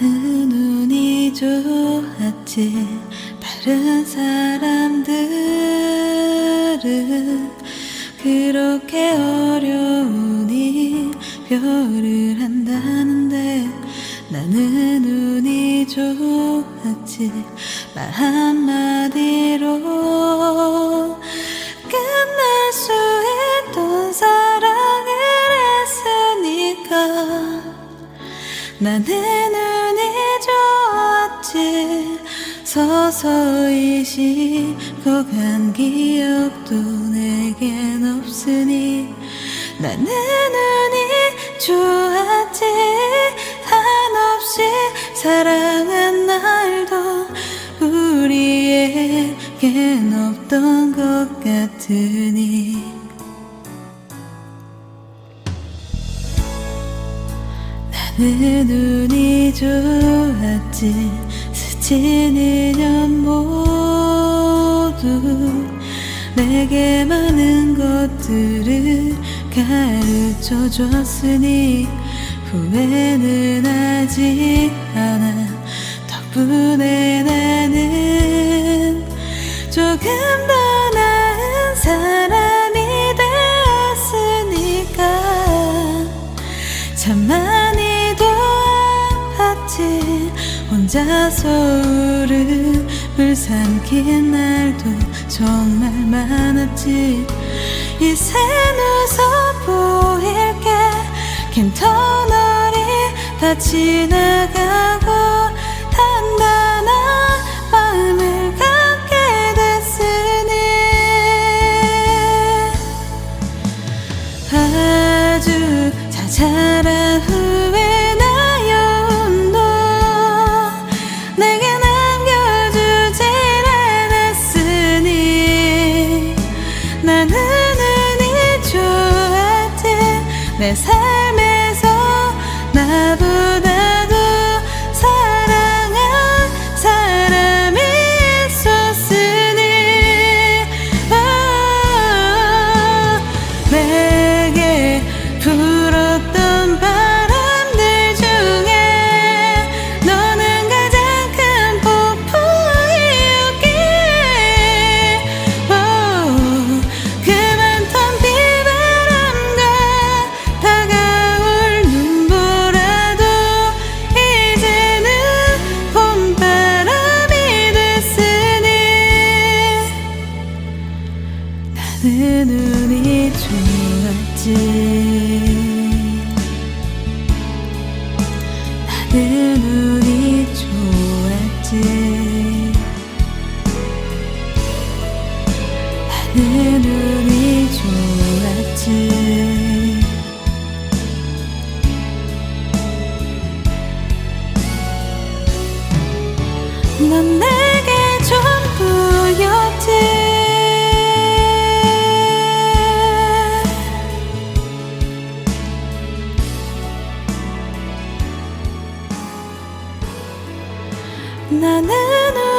나는 운이 좋았지. 다른 사람들은 그렇게 어려운 이별을 한다는데. 나는 운이 좋았지. 말 한마디로 끝낼 수 있던 사랑을 했으니까. 나는 좋았지 서서히 식어간 기억도 내겐 없으니 나는 운이 좋았지. 한없이 사랑한 날도 우리에겐 없던 것 같으니 나는 운이 좋았지 인연 모두 내게 많은 것들을 가르쳐 줬으니 후회는 하지 않아. 덕분에 나는 조금 더 나은 사람이 되었으니까. 참많 혼자서 울음을 삼킨 날도 정말 많았지. 이젠 웃어 보일게. 긴 터널이 다 지나가 나는 운이 좋았지 내 삶에서 나보다도 사랑한 사람이 있었으니 아, 내게 불었던 바 운이 좋았지. 운이 좋았지. 넌내 나는